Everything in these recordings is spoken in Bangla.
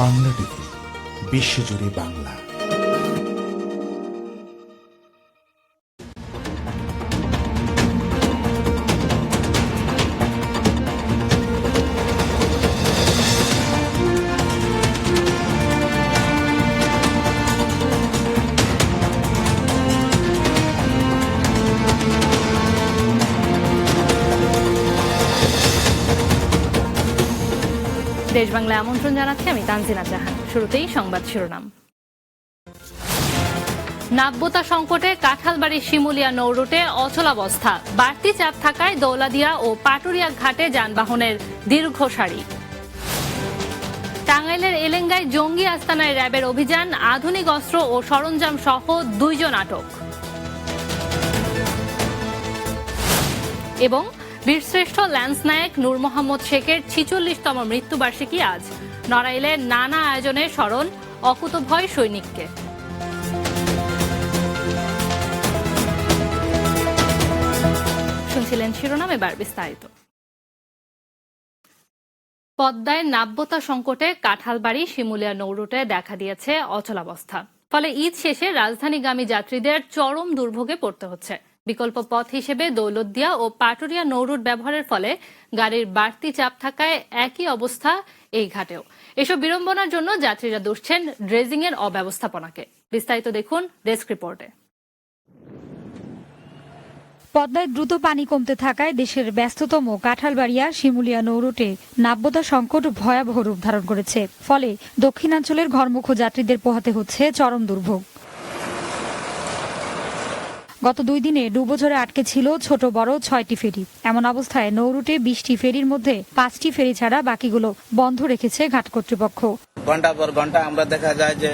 বাংলা টিভি বিশ্বজুড়ে বাংলা। দেশ বাংলা আমন্ত্রণ জানাচ্ছি আমি তানজিনা জাহান। শুরুতেই সংবাদ শিরোনাম। নাব্যতা সংকটে কাঁঠালবাড়ির শিমুলিয়া নৌরুটে অচলাবস্থা বাড়তি চাপ থাকায় দৌলাদিয়া ও পাটুরিয়া ঘাটে যানবাহনের দীর্ঘ সারি। টাঙ্গাইলের এলেঙ্গায় জঙ্গি আস্তানায় র্যাবের অভিযান, আধুনিক অস্ত্র ও সরঞ্জাম সহ দুইজন আটক। এবং বীরশ্রেষ্ঠ ল্যান্স নায়ক নূর মোহাম্মদ শেখের ছিচল্লিশতম মৃত্যুবার্ষিকী আজ। নড়াইলে নানা আয়োজনে স্মরণ, অকুতভয় সৈনিককে। শুনছিলেন শিরোনাম, এবার বিস্তারিত। পদ্মায় নাব্যতা সংকটে কাঁঠালবাড়ি শিমুলিয়া নৌরুটে দেখা দিয়েছে অচলাবস্থা। ফলে ঈদ শেষে রাজধানীগামী যাত্রীদের চরম দুর্ভোগে পড়তে হচ্ছে। বিকল্প পথ হিসেবে দৌলতদিয়া ও পাটুরিয়া নৌরুট ব্যবহারের ফলে গাড়ির বাড়তি চাপ থাকায় একই অবস্থা এই ঘাটেও। এসব বিড়ম্বনার জন্য যাত্রীরা দুষছেন ড্রেজিং এর অব্যবস্থাপনাকে। বিস্তারিত দেখুন ডেস্ক রিপোর্টে। পদ্মায় দ্রুত পানি কমতে থাকায় দেশের ব্যস্ততম কাঁঠালবাড়িয়া শিমুলিয়া নৌরুটে নাব্যতা সংকট ভয়াবহ রূপ ধারণ করেছে। ফলে দক্ষিণাঞ্চলের ঘরমুখ যাত্রীদের পোহাতে হচ্ছে চরম দুর্ভোগ। গত দুই দিনে ডুবোঝড়ে আটকে ছিল ছোট বড় ছয়টি ফেরি। এমন অবস্থায় নৌরুটে বিশটি ফেরির মধ্যে পাঁচটি ফেরি ছাড়া বাকিগুলো বন্ধ রেখেছে ঘাট কর্তৃপক্ষ। ঘণ্টা পর ঘণ্টা আমরা দেখা যায় যে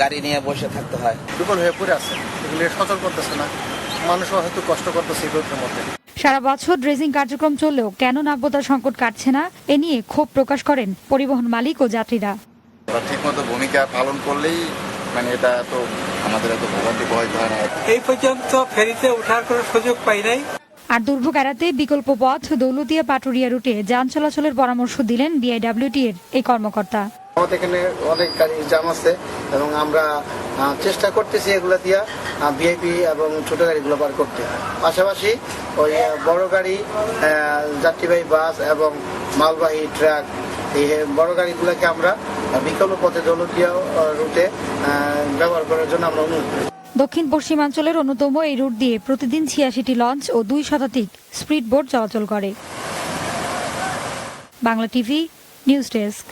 গাড়ি নিয়ে বসে থাকতে হয়। দুর্বল হয়ে পড়ে আছে। সচল করতেছে না। মানুষও হয়তো কষ্ট করতেছে এই মধ্যে। সারা বছর ড্রেজিং কার্যক্রম চললেও কেন নাব্যতার সংকট কাটছে না এ নিয়ে ক্ষোভ প্রকাশ করেন পরিবহন মালিক ও যাত্রীরা। ঠিকমতো ভূমিকা পালন করলেই মানে এটা তো আমাদের এত ভোগান্তি বহাইতে হয় না। এই পর্যন্ত ফেরিতে ওঠার কোনো সুযোগ পাই নাই। আর দুর্ভোগ এড়াতে বিকল্প পথ দৌলতিয়া পাটুরিয়া রুটে যান চলাচলের পরামর্শ দিলেন বিআইডব্লিউটি এর এই কর্মকর্তা। আমাদের এখানে অনেক গাড়ি জাম আছে এবং আমরা আহ, চেষ্টা করতেছি এগুলো দিয়া ভিআইপি এবং ছোট গাড়িগুলো বার করতে। পাশাপাশি ওই বড় গাড়ি আহ, যাত্রীবাহী বাস এবং মালবাহী ট্রাক এই বড় গাড়িগুলোকে আমরা বিকল্প পথে দৌলতিয়া রুটে ব্যবহার করার জন্য আমরা অনুরোধ করি। দক্ষিণ পশ্চিমাঞ্চলের অন্যতম এই রুট দিয়ে প্রতিদিন ছিয়াশিটি লঞ্চ ও দুই শতাধিক স্পিড বোট চলাচল করে। Bangla TV, news desk.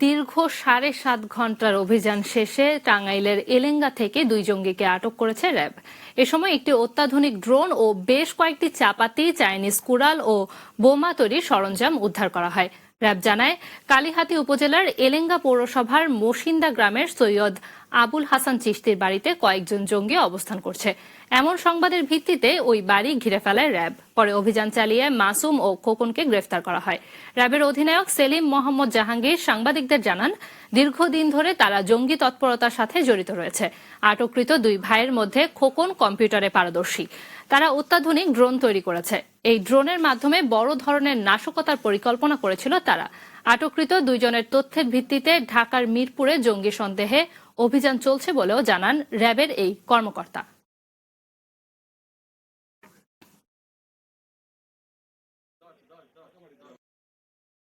দীর্ঘ সাড়ে সাত ঘণ্টার অভিযান শেষে টাঙ্গাইলের এলেঙ্গা থেকে দুই জঙ্গিকে আটক করেছে র্যাব। এ সময় একটি অত্যাধুনিক ড্রোন ও বেশ কয়েকটি চাপাতি, চাইনিজ কুড়াল ও বোমা তৈরির সরঞ্জাম উদ্ধার করা হয়। র্যাব জানায়, কালীহাতি উপজেলার এলেঙ্গা পৌরসভার মসিন্দা গ্রামের সৈয়দ আবুল হাসান চিশতির বাড়িতে কয়েকজন জঙ্গি অবস্থান করছে। এমন সংবাদের ভিত্তিতে ওই বাড়ি ঘিরে ফেলায় র্যাব। পরে অভিযান চালিয়ে মাসুম ও খোকনকে গ্রেফতার করা হয়। র্যাবের অধিনায়ক সেলিম মোহাম্মদ জাহাঙ্গীর সাংবাদিকদের জানান, দীর্ঘদিন ধরে তারা জঙ্গি তৎপরতার সাথে জড়িত রয়েছে। আটককৃত দুই ভাইয়ের মধ্যে খোকন কম্পিউটারে পারদর্শী। তারা অত্যাধুনিক ড্রোন তৈরি করেছে। এই ড্রোনের মাধ্যমে বড় ধরনের নাশকতার পরিকল্পনা করেছিল তারা। আটককৃত দুইজনের তথ্যের ভিত্তিতে ঢাকার মিরপুরে জঙ্গি সন্দেহে অভিযান চলছে বলেও জানান র্যাবের এই কর্মকর্তা।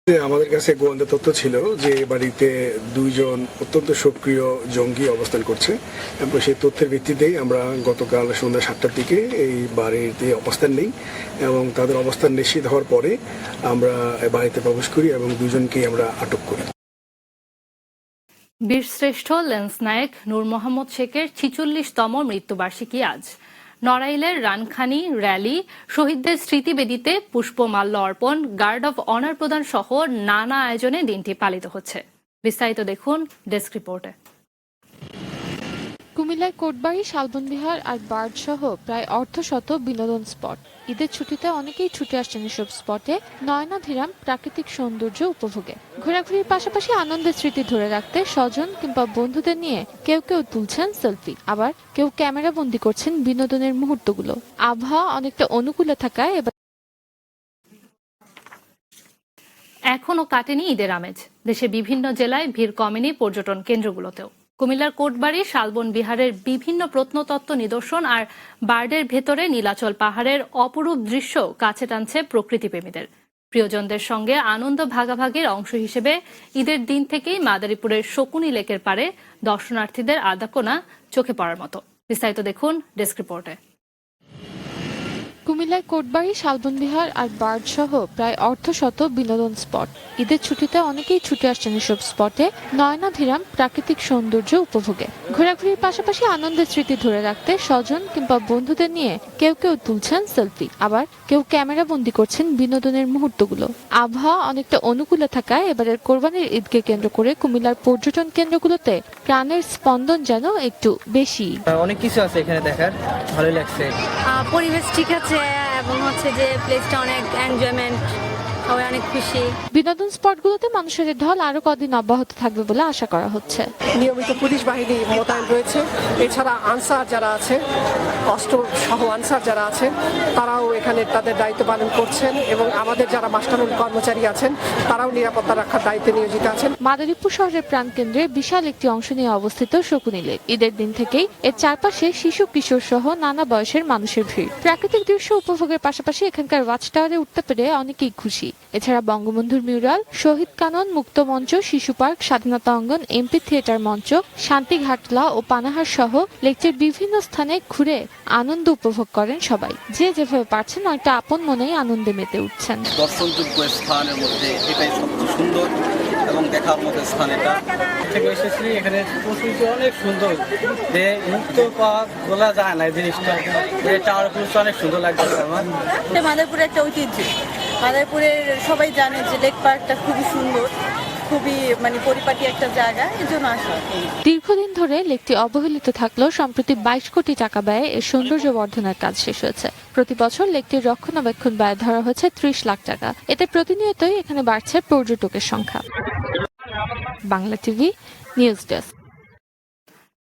আমাদের কাছে গোয়েন্দা তথ্য ছিল যে বাড়িতে দুইজন অত্যন্ত সক্রিয় জঙ্গি অবস্থান করছে এবং সেই তথ্যের ভিত্তিতেই আমরা গতকাল সন্ধ্যা সাতটার দিকে এই বাড়িতে অবস্থান নেই এবং তাদের অবস্থান নিশ্চিত হওয়ার পরে আমরা বাড়িতে প্রবেশ করি এবং দুজনকেই আমরা আটক করি। বীরশ্রেষ্ঠ লেন্স নায়ক নূর মোহাম্মদ শেখের ছিচল্লিশতম মৃত্যুবার্ষিকী আজ। নড়াইলের রানখানি র্যালি, শহীদদের স্মৃতিবেদিতে পুষ্পমাল্য অর্পণ, গার্ড অফ অনার প্রদান সহ নানা আয়োজনে দিনটি পালিত হচ্ছে। বিস্তারিত দেখুন ডেস্ক রিপোর্টে। কুমিল্লায় কোটবাড়ি শালবনবিহার আর বার্ড সহ প্রায় অর্ধশত বিনোদন স্পট। ঈদের ছুটিতে অনেকেই ছুটে আসছেন এসব স্পটে। নয়নাধিরাম প্রাকৃতিক সৌন্দর্য উপভোগে। ঘোরাঘুরির পাশাপাশি আনন্দের স্মৃতি ধরে রাখতে স্বজন কিংবা বন্ধুদের নিয়ে কেউ কেউ তুলছেন সেলফি। আবার কেউ ক্যামেরা বন্দি করছেন বিনোদনের মুহূর্তগুলো। আবহাওয়া অনেকটা অনুকূলে থাকায় এবার এখনও কাটেনি ঈদের আমেজ। দেশে বিভিন্ন জেলায় ভিড় কমেনি পর্যটন কেন্দ্রগুলোতেও। কুমিল্লার কোটবাড়ি, শালবন বিহারের বিভিন্ন প্রত্নতত্ত্ব নিদর্শন আর বার্ডের ভেতরে নীলাচল পাহাড়ের অপরূপ দৃশ্য কাছে টানছে প্রকৃতিপ্রেমীদের। প্রিয়জনদের সঙ্গে আনন্দ ভাগাভাগির অংশ হিসেবে ঈদের দিন থেকেই মাদারীপুরের শকুনি লেকের পারে দর্শনার্থীদের আদাকোনা চোখে পড়ার মতো। বিস্তারিত দেখুন ডেস্ক রিপোর্টে। কুমিল্লায় কোটবাড়ি শালবন বিহার আর বার্ড সহ প্রায় অর্ধশত বিনোদন স্পট। ঈদের ছুটিতে অনেকেই ছুটে আসছেন এসব স্পটে। নয়নাধিরাম প্রাকৃতিক সৌন্দর্য উপভোগে। ঘোরাঘুরির পাশাপাশি আনন্দের স্মৃতি ধরে রাখতে স্বজন কিংবা বন্ধুদের নিয়ে কেউ কেউ তুলছেন সেলফি। আবার কেউ ক্যামেরা বন্দি করছেন বিনোদনের মুহূর্তগুলো। আবহাওয়া অনেকটা অনুকূলে থাকায় এবারের কোরবানির ঈদকে কেন্দ্র করে কুমিল্লার পর্যটন কেন্দ্রগুলোতে প্রাণের স্পন্দন যেন একটু বেশি। অনেক কিছু আছে এখানে দেখার। ভালো লাগছে। পরিবেশ ঠিক আছে এবং হচ্ছে যে প্লেসটা অনেক এনজয়মেন্ট সবাই অনেক খুশি। বিনোদন স্পটগুলোতে মানুষের ঢল আরও কদিন অব্যাহত থাকবে বলে আশা করা হচ্ছে। নিয়মিত পুলিশ বাহিনী মোতায়েন রয়েছে। এছাড়া আনসার যারা আছে অস্ত্র সহ আনসার যারা আছে তারাও এখানে তাদের দায়িত্ব পালন করছেন এবং আমাদের যারা মাস্টারুল কর্মচারী আছেন তারাও নিরাপত্তা রক্ষার দায়িত্বে নিয়োজিত আছেন। মাদারীপুর শহরের প্রাণকেন্দ্রে বিশাল একটি অংশ নিয়ে অবস্থিত শকুনি লেক। ঈদের দিন থেকেই এর চারপাশে শিশু কিশোর সহ নানা বয়সের মানুষের ভিড়। প্রাকৃতিক দৃশ্য উপভোগের পাশাপাশি এখানকার ওয়াচ টাওয়ারে উঠতে পেরে অনেকেই খুশি। এছাড়া বঙ্গবন্ধুর মিউরাল শহীদ কানন মুক্ত মঞ্চ শিশু পার্ক স্বাধীনতা অঙ্গন এমপি থিয়েটার মঞ্চ শান্তি ঘাটলা ও পানাহার সহ লেকটির বিভিন্ন স্থানে ঘুরে আনন্দ উপভোগ করেন সবাই। যে যেভাবে পারছেন অনেকটা আপন মনেই আনন্দে মেতে উঠছেন। দর্শনযোগ্য স্থানের মধ্যে এটাই সবচেয়ে সুন্দর এবং দেখার মতো স্থান এটা। থেকে এসেছি এখানে প্রকৃতি অনেক সুন্দর। যে মুক্ত পাওয়া বলা যায় না জিনিসটা। টাওয়ার অনেক সুন্দর লাগছে আমার। এটা মাদারপুরের একটা ঐতিহ্য। মাদারপুরের সবাই জানে যে লেক পার্কটা খুবই সুন্দর, খুবই মানে পরিপাটি একটা জায়গা দীর্ঘদিন ধরে লেকটি অবহেলিত থাকলেও সম্প্রতি বাইশ কোটি টাকা ব্যয়ে এর সৌন্দর্য বর্ধনের কাজ শেষ হয়েছে। প্রতি বছর লেকটির রক্ষণাবেক্ষণ ব্যয় ধরা হয়েছে ত্রিশ লাখ টাকা। এতে প্রতিনিয়তই এখানে বাড়ছে পর্যটকের সংখ্যা। Bangla TV, news desk.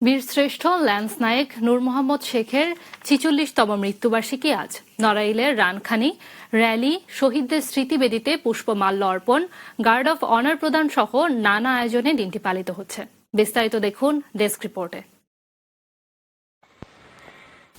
বীরশ্রেষ্ঠ ল্যান্স নায়েক নূর মোহাম্মদ শেখের ছিচল্লিশতম মৃত্যুবার্ষিকী আজ। নড়াইলের রানখানি, র্যালি, শহীদদের স্মৃতিবেদিতে পুষ্পমাল্য অর্পণ, গার্ড অফ অনার প্রদান সহ নানা আয়োজনে দিনটি পালিত হচ্ছে। বিস্তারিত দেখুন ডেস্ক রিপোর্টে।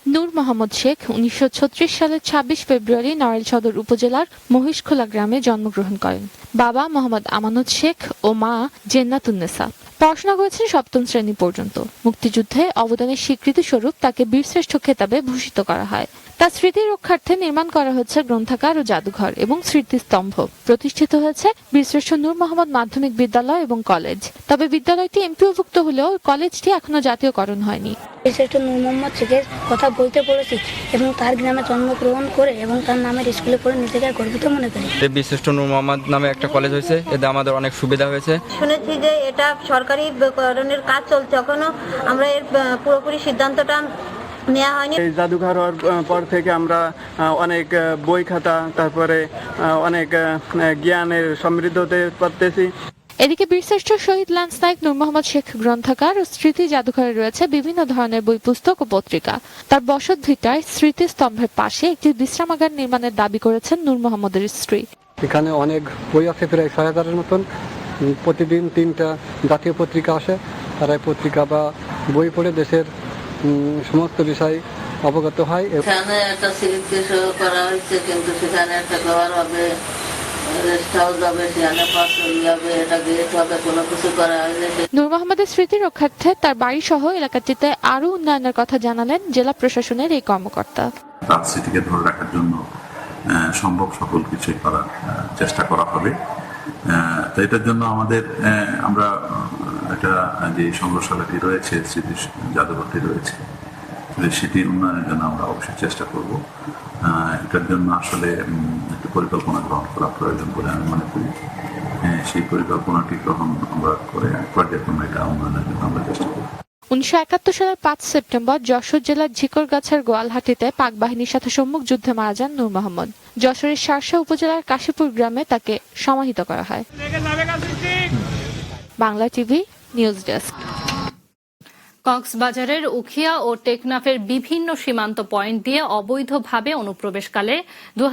নূর মোহাম্মদ শেখ উনিশশো ছত্রিশ সালের ছাব্বিশ ফেব্রুয়ারি নড়াইল সদর উপজেলার মহিষখোলা গ্রামে জন্মগ্রহণ করেন। বাবা মোহাম্মদ আমানত শেখ ও মা জেন্নাতুন্নেসা পড়াশোনা করেছেন সপ্তম শ্রেণি পর্যন্ত। মুক্তিযুদ্ধে অবদানের স্বীকৃতি স্বরূপ তাকে বীরশ্রেষ্ঠ খেতাবে ভূষিত করা হয়। তার স্মৃতি রক্ষার্থে নির্মাণ করা হচ্ছে গ্রন্থাগার ও জাদুঘর এবং স্মৃতিস্তম্ভ। প্রতিষ্ঠিত হয়েছে বীরশ্রেষ্ঠ নূর মোহাম্মদ মাধ্যমিক বিদ্যালয় এবং কলেজ। তবে বিদ্যালয়টি এমপিওভুক্ত হলেও কলেজটি এখনও জাতীয়করণ হয়নি। বিশিষ্ট নূর মোহাম্মদ শেখের কথা বলতে পড়েছি এবং তার গ্রামে জন্মগ্রহণ করে এবং তার নামের স্কুলে পড়ে নিজেকে গর্বিত মনে করি। বিশিষ্ট নূর মোহাম্মদ নামে একটা কলেজ হয়েছে এতে আমাদের অনেক সুবিধা হয়েছে। শুনেছি যে এটা সরকারি করণের কাজ চলছে এখনও আমরা এর পুরোপুরি সিদ্ধান্তটা নেওয়া হয়নি। এই জাদুঘর হওয়ার পর থেকে আমরা অনেক বই খাতা তারপরে অনেক জ্ঞানের সমৃদ্ধ হতে পারতেছি এদিকে বীরশ্রেষ্ঠ শহীদ ল্যান্স নাইক নূর মোহাম্মদ শেখ গ্রন্থাগার ও স্মৃতি জাদুঘরে রয়েছে বিভিন্ন ধরনের বই পুস্তক ও পত্রিকা। তার বসত ভিটায় স্মৃতিস্তম্ভের পাশে একটি বিশ্রামাগার নির্মাণের দাবি করেছেন নূর মোহাম্মদের স্ত্রী। এখানে অনেক বই আছে প্রায় ছয় হাজারের মতন। প্রতিদিন তিনটা জাতীয় পত্রিকা আসে। তারা এই পত্রিকা বা বই পড়ে দেশের সমস্ত বিষয় অবগত হয় এখানে একটা স্মৃতি করা হয়েছে কিন্তু সেখানে একটা ঘর হবে কিছু নূর মোহাম্মদের স্মৃতি রক্ষার্থে তার বাড়ি সহ এলাকাটিতে আরও উন্নয়নের কথা জানালেন জেলা প্রশাসনের এই কর্মকর্তা। তার স্মৃতিকে ধরে রাখার জন্য সম্ভব সকল কিছুই করার চেষ্টা করা হবে। তো এটার জন্য আমাদের আমরা একটা যে সংগ্রহশালাটি রয়েছে স্মৃতি জাদুঘরটি রয়েছে সেটি উন্নয়নের জন্য আমরা অবশ্যই চেষ্টা করব। এটার জন্য আসলে একটি পরিকল্পনা গ্রহণ করা প্রয়োজন বলে আমি মনে করি। আহ, সেই পরিকল্পনাটি গ্রহণ আমরা করে পর্যায়ক্রমে এটা উন্নয়নের জন্য আমরা চেষ্টা করব। উনিশশো একাত্তর সালের পাঁচ সেপ্টেম্বর যশোর জেলার ঝিকরগাছার গোয়ালহাটিতে পাক বাহিনীর সাথে সম্মুখ যুদ্ধে মারা যান নূর মোহাম্মদ। যশোরের শার্শা উপজেলার কাশীপুর গ্রামে তাকে সমাহিত করা হয়। Bangla TV news desk. কক্সবাজারের উখিয়া ও টেকনাফের বিভিন্ন সীমান্ত পয়েন্ট দিয়ে অবৈধভাবে অনুপ্রবেশকালে দু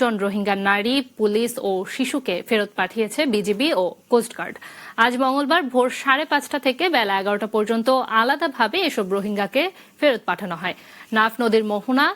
জন রোহিঙ্গা নারী, পুলিশ ও শিশুকে ফেরত পাঠিয়েছে বিজিবি ও কোস্টগার্ড আজ মঙ্গলবার ভোর সাড়ে পাঁচটা থেকে বেলা এগারোটা পর্যন্ত আলাদাভাবে এসব রোহিঙ্গাকে ফেরত পাঠানো হয়। নাফ নদীর মোহনা,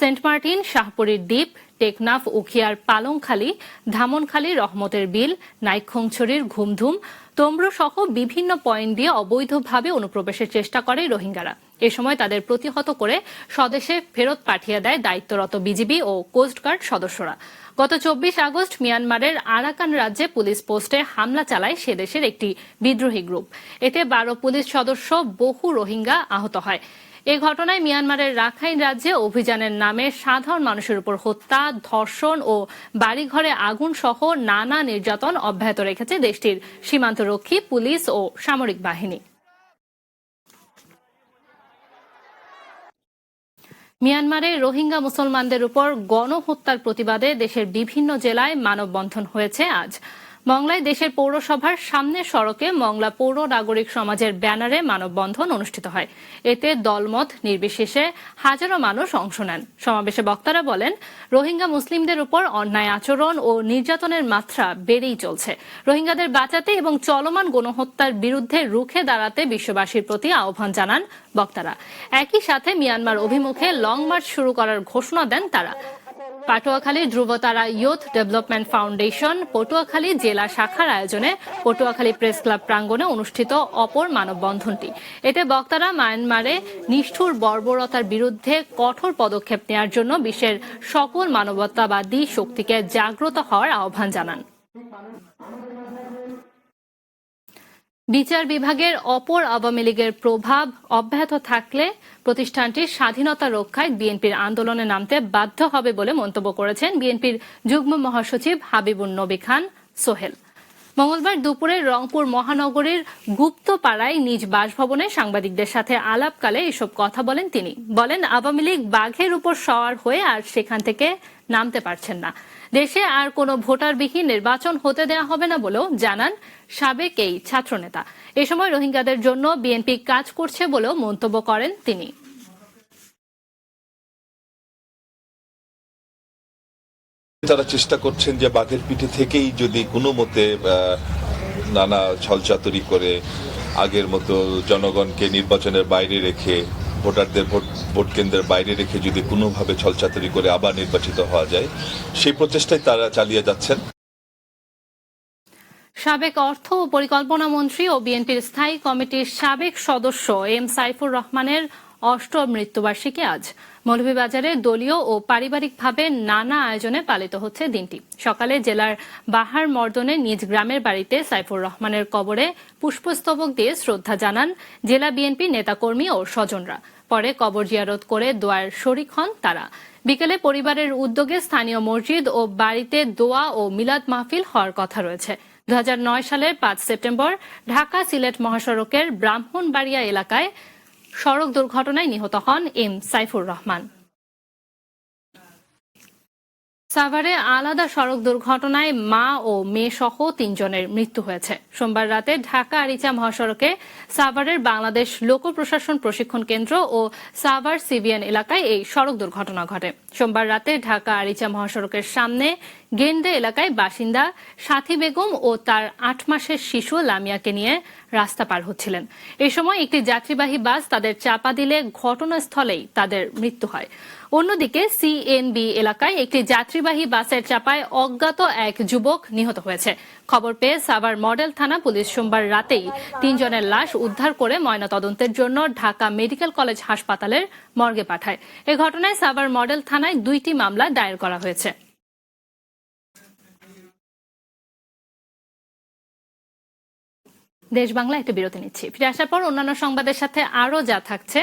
সেন্ট মার্টিন, শাহপুরীর দ্বীপ, টেকনাফ, উখিয়ার পালংখালী, ধামনখালী, রহমতের বিল, নাইক্ষংছড়ির ঘুমধুম তোমরো সহ বিভিন্ন পয়েন্ট দিয়ে অবৈধভাবে অনুপ্রবেশের চেষ্টা করে রোহিঙ্গারা। এ সময় তাদের প্রতিহত করে স্বদেশে ফেরত পাঠিয়ে দেয় দায়িত্বরত বিজিবি ও কোস্টগার্ড সদস্যরা। গত চব্বিশ আগস্ট মিয়ানমারের আরাকান রাজ্যে পুলিশ পোস্টে হামলা চালায় সে দেশের একটি বিদ্রোহী গ্রুপ এতে বারো পুলিশ সদস্য বহু রোহিঙ্গা আহত হয়। এ ঘটনায় মিয়ানমারের রাখাইন রাজ্যে অভিযানের নামে সাধারণ মানুষের উপর হত্যা, ধর্ষণ ও বাড়িঘরে আগুন সহ নানা নির্যাতন অব্যাহত রেখেছে দেশটির সীমান্তরক্ষী পুলিশ ও সামরিক বাহিনী। মিয়ানমারে রোহিঙ্গা মুসলমানদের উপর গণহত্যার প্রতিবাদে দেশের বিভিন্ন জেলায় মানববন্ধন হয়েছে আজ। মংলায় দেশের পৌরসভার সামনের সড়কে মংলা পৌর নাগরিক সমাজের ব্যানারে মানববন্ধন অনুষ্ঠিত হয়। এতে দলমত নির্বিশেষে হাজারো মানুষ অংশ নেন। সমাবেশে বক্তারা বলেন, রোহিঙ্গা মুসলিমদের উপর অন্যায় আচরণ ও নির্যাতনের মাত্রা বেড়েই চলছে। রোহিঙ্গাদের বাঁচাতে এবং চলমান গণহত্যার বিরুদ্ধে রুখে দাঁড়াতে বিশ্ববাসীর প্রতি আহ্বান জানান বক্তারা। একই সাথে মিয়ানমার অভিমুখে লং মার্চ শুরু করার ঘোষণা দেন তারা। Patuakhali Dhrubatara youth development foundation Patuakhali জেলা শাখার আয়োজনে পটুয়াখালী প্রেস ক্লাব প্রাঙ্গণে অনুষ্ঠিত অপর মানববন্ধনটি। এতে বক্তারা মায়ানমারে নিষ্ঠুর বর্বরতার বিরুদ্ধে কঠোর পদক্ষেপ নেওয়ার জন্য বিশ্বের সকল মানবতাবাদী শক্তিকে জাগ্রত হওয়ার আহ্বান জানান। বিচার বিভাগের অপর আওয়ামী লীগের প্রভাব অব্যাহত থাকলে প্রতিষ্ঠানটির স্বাধীনতা রক্ষায় বিএনপির আন্দোলনে নামতে বাধ্য হবে বলে মন্তব্য করেছেন বিএনপির যুগ্ম মহাসচিব হাবিবুর নবী খান সোহেল। মঙ্গলবার দুপুরে রংপুর মহানগরীর গুপ্তপাড়ায় নিজ বাসভবনে সাংবাদিকদের সাথে আলাপকালে এসব কথা বলেন তিনি। বলেন, আওয়ামী লীগ বাঘের উপর সওয়ার হয়ে আর সেখান থেকে নামতে পারছেন না। দেশে আর কোনো ভোটারবিহীন নির্বাচন হতে দেওয়া হবে না বলেও জানান সাবেক এই ছাত্রনেতা। এ সময় রোহিঙ্গাদের জন্য বিএনপি কাজ করছে বলেও মন্তব্য করেন তিনি। তারা চেষ্টা করছেন যে বাঘের পিঠে থেকেই যদি কোনো মতে নানা ছলচাতুরি করে আগের মতো জনগণকে নির্বাচনের বাইরে রেখে, ভোটারদের ভোট ভোট কেন্দ্রের বাইরে রেখে যদি কোনোভাবে ছলচাতুরি করে আবার নির্বাচিত হওয়া যায়, সেই প্রচেষ্টাই তারা চালিয়ে যাচ্ছেন। সাবেক অর্থ ও পরিকল্পনা মন্ত্রী ও বিএনপির স্থায়ী কমিটির সাবেক সদস্য এম সাইফুর রহমানের অষ্টম মৃত্যুবার্ষিকী আজ। মৌলভীবাজারে দলীয় ও পারিবারিকভাবে নানা আয়োজনে পালিত হচ্ছে দিনটি। সকালে জেলার বাহার মর্দনে নিজ গ্রামের বাড়িতে সাইফুর রহমানের কবরে পুষ্পস্তবক দিয়ে শ্রদ্ধা জানান জেলা বিএনপি নেতাকর্মী ও স্বজনরা। পরে কবর জিয়ারত করে দোয়ার শরিক হন তারা। বিকেলে পরিবারের উদ্যোগে স্থানীয় মসজিদ ও বাড়িতে দোয়া ও মিলাদ মাহফিল হওয়ার কথা রয়েছে। দু হাজার নয় সালের পাঁচ সেপ্টেম্বর ঢাকা সিলেট মহাসড়কের ব্রাহ্মণবাড়িয়া এলাকায় সড়ক দুর্ঘটনায় নিহত হন এম সাইফুর রহমান। সাভারে আলাদা সড়ক দুর্ঘটনায় মা ও মেয়ে সহ তিনজনের মৃত্যু হয়েছে। সোমবার রাতে ঢাকা আরিচা মহাসড়কে সাভারের বাংলাদেশ লোক প্রশাসন প্রশিক্ষণ কেন্দ্র ও সাভার সিভিয়ান এলাকায় এই সড়ক দুর্ঘটনা ঘটে। সোমবার রাতে ঢাকা আরিচা মহাসড়কের সামনে গেন্ডে এলাকায় বাসিন্দা সাথী বেগম ও তার আট মাসের শিশু লামিয়াকে নিয়ে রাস্তা পার হচ্ছিলেন। এই সময় একটি যাত্রীবাহী বাস তাদের চাপা দিলে ঘটনাস্থলেই তাদের মৃত্যু হয়। অন্যদিকে সিএনবি এলাকায় একটি যাত্রীবাহী বাসের চাপায় অজ্ঞাত এক যুবক নিহত হয়েছে। খবর পেয়ে সাভার মডেল থানা পুলিশ সোমবার রাতেই তিনজনের লাশ উদ্ধার করে ময়নাতদন্তের জন্য ঢাকা মেডিকেল কলেজ হাসপাতালের মর্গে পাঠায়। এ ঘটনায় সাভার মডেল থানায় দুইটি মামলা দায়ের করা হয়েছে। দেশ বাংলা একটা বিরতি নিচ্ছি। ফিরে আসার পর অন্যান্য সংবাদের সাথে আরও যা থাকছে।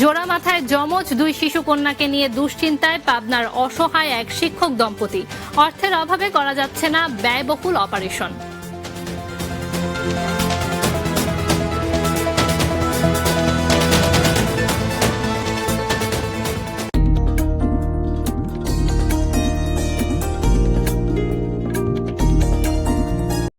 জোড়া মাথায় জমজ দুই শিশু কন্যাকে নিয়ে দুশ্চিন্তায় পাবনার অসহায় এক শিক্ষক দম্পতি। অর্থের অভাবে করা যাচ্ছে না ব্যয়বহুল অপারেশন।